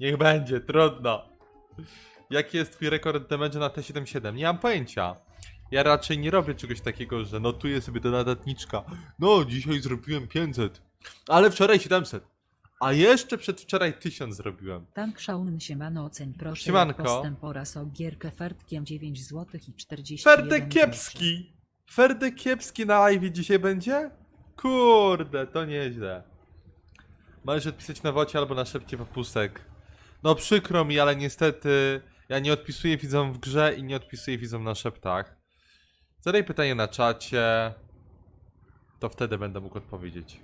Niech będzie, trudno. Jaki jest twój rekord damage na T77? Nie mam pojęcia. Ja raczej nie robię czegoś takiego, że notuję sobie do nadatniczka. No, dzisiaj zrobiłem 500. Ale wczoraj 700. A jeszcze przedwczoraj 1000 zrobiłem. Tank Shaun siemano oceń proszę Siemanko. postęp oraz ogierkę Fertkiem 9 zł i 40 Ferdek kiepski! Ferdek kiepski na live dzisiaj będzie? Kurde, to nieźle. Możesz odpisać na wocie albo na szepcie papusek. No przykro mi, ale niestety ja nie odpisuję widzom w grze i nie odpisuję widzom na szeptach. Zadaj pytanie na czacie. To wtedy będę mógł odpowiedzieć.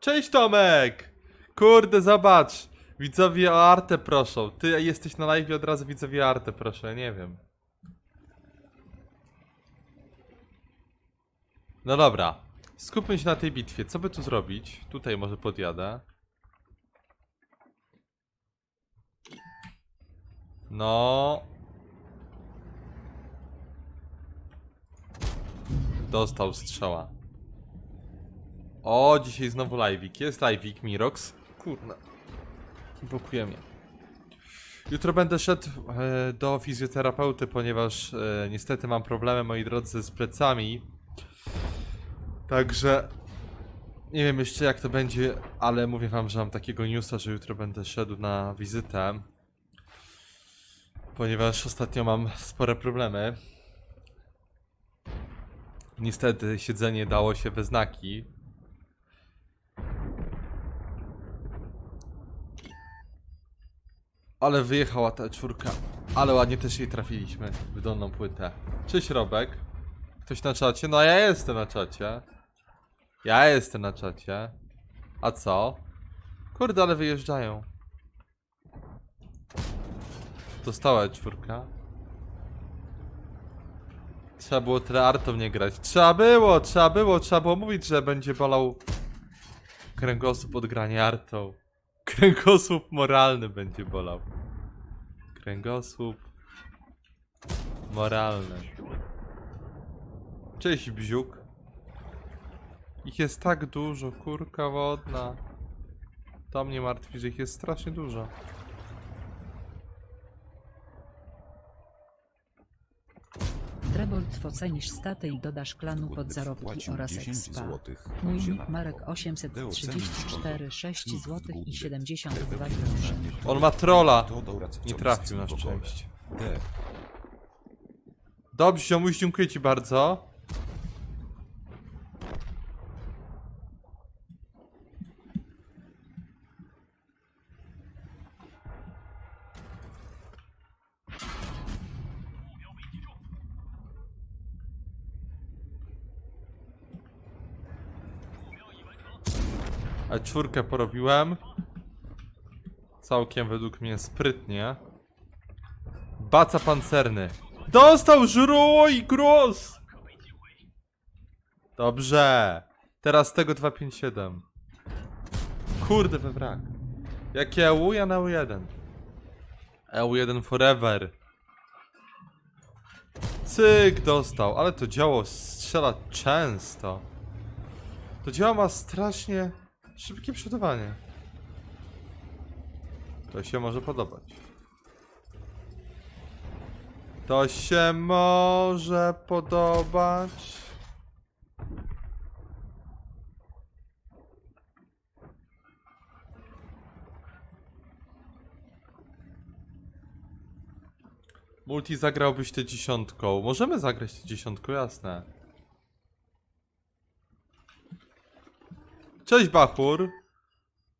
Cześć Tomek! Kurde, zobacz! Widzowie o artę proszą. Ty jesteś na live od razu widzowie o artę proszę, nie wiem. No dobra. Skupmy się na tej bitwie. Co by tu zrobić? Tutaj może podjadę. No. Dostał strzała. O, dzisiaj znowu live'ik. Jest live'ik, Mirox. Kurna. Blokuje mnie. Jutro będę szedł e, do fizjoterapeuty, ponieważ e, niestety mam problemy, moi drodzy, z plecami. Także nie wiem jeszcze jak to będzie, ale mówię wam, że mam takiego newsa, że jutro będę szedł na wizytę. Ponieważ ostatnio mam spore problemy. Niestety siedzenie dało się we znaki. Ale wyjechała ta czwórka. Ale ładnie też jej trafiliśmy w dolną płytę. Cześć Robek. Ktoś na czacie? No ja jestem na czacie. Ja jestem na czacie. A co? Kurde, ale wyjeżdżają. Dostała czwórka. Trzeba było tyle artą nie grać. Trzeba było, trzeba było, trzeba było mówić, że będzie bolał kręgosłup od grania artą. Kręgosłup moralny będzie bolał. Kręgosłup moralny. Cześć Bziuk. Ich jest tak dużo, kurka wodna. To mnie martwi, że ich jest strasznie dużo. Trebolt ocenisz statę i dodasz klanu pod zarobki oraz 10 expa. Mój nick. Marek Ty 834 ocenisz 6 Nikt w zł i Google. 72 Ty grosze. On ma trolla. Nie trafił na szczęście. Dobrze, ziomuś, dziękuję ci bardzo. A czwórkę porobiłem. Całkiem według mnie sprytnie. Baca pancerny. Dostał żru i gros! Dobrze. Teraz tego 257. Kurde we wrak. Jakie EU? Ja na EU1. EU1 forever. Cyk dostał, ale to działo strzela często. To działo ma strasznie szybkie przodowanie. To się może podobać. To się może podobać. Multi zagrałbyś tę dziesiątką. Możemy zagrać tę dziesiątką, jasne. Cześć Bachur.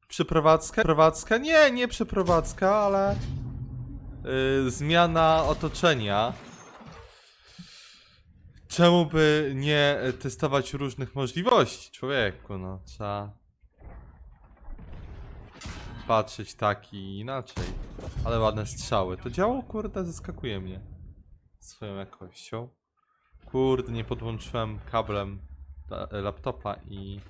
Przeprowadzka? Przeprowadzka? Nie, nie przeprowadzka, ale... Yy, zmiana otoczenia. Czemu by nie testować różnych możliwości? Człowieku, no trzeba patrzeć tak i inaczej. Ale ładne strzały. To działo, kurde, zaskakuje mnie swoją jakością. Kurde, nie podłączyłem kablem la- laptopa i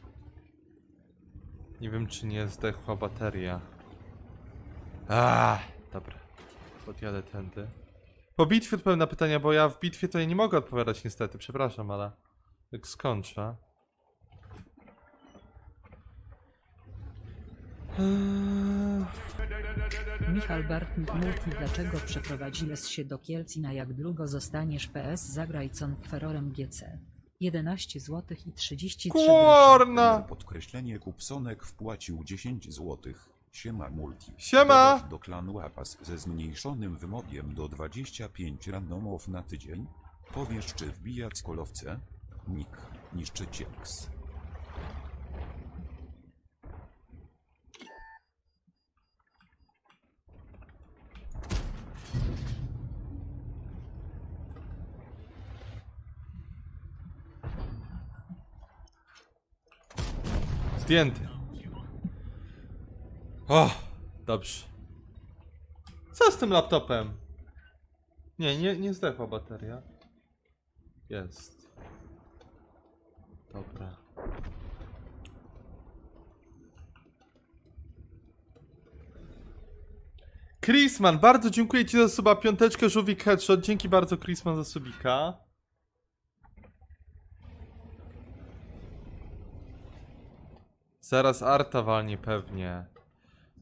nie wiem, czy nie zdechła bateria. Ah, dobra. Podjadę tędy. Po bitwie odpowiem na pytania, bo ja w bitwie to nie mogę odpowiadać niestety, przepraszam, ale jak skończę. Eee, Michal Bartnik Multi dlaczego przeprowadziłeś się do Kielc i na jak długo zostaniesz PS zagraj Kwerorem GC 11 zł i 33 groszy. Kurna! Podkreślenie Kupsonek wpłacił 10 złotych. Siema multi. Siema! Dodać do klanu Łapas ze zmniejszonym wymogiem do 25 randomów na tydzień. Powiesz czy wbijać kolowce? Nick. Niszczycieks. Zdjęty. O, dobrze. Co z tym laptopem? Nie, nie, nie zdechła bateria. Jest. Dobra. Chrisman, bardzo dziękuję Ci za suba piąteczkę, żółwik headshot. Dzięki bardzo Chrisman za subika. Zaraz Arta walnie pewnie.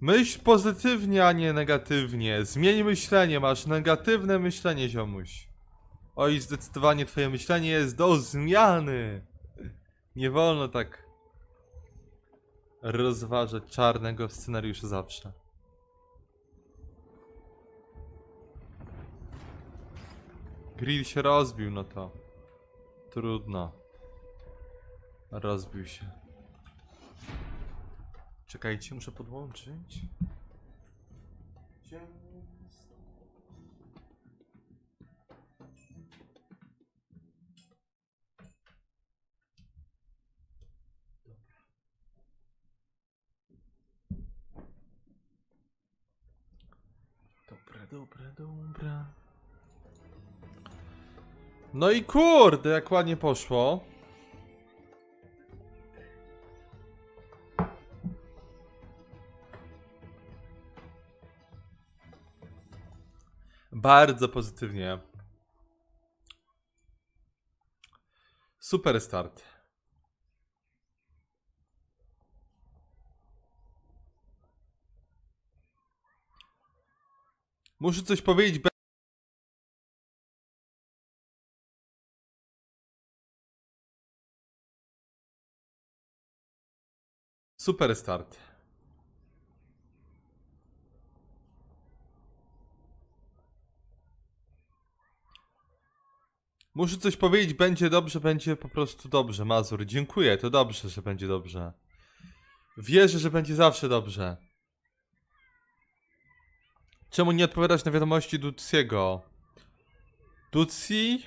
Myśl pozytywnie, a nie negatywnie. Zmień myślenie, masz negatywne myślenie, ziomuś. Oj, zdecydowanie twoje myślenie jest do zmiany. Nie wolno tak rozważać czarnego scenariusza zawsze. Grill się rozbił, no to trudno. Rozbił się. Czekajcie, muszę podłączyć. Dobra, dobra, dobra. No i kurde, jak ładnie poszło. Bardzo pozytywnie. Super start. Muszę coś powiedzieć. Super start. Muszę coś powiedzieć, będzie dobrze, będzie po prostu dobrze, Mazur. Dziękuję, to dobrze, że będzie dobrze. Wierzę, że będzie zawsze dobrze. Czemu nie odpowiadać na wiadomości Duciego? Duci?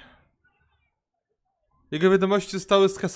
Jego wiadomości zostały skasowane.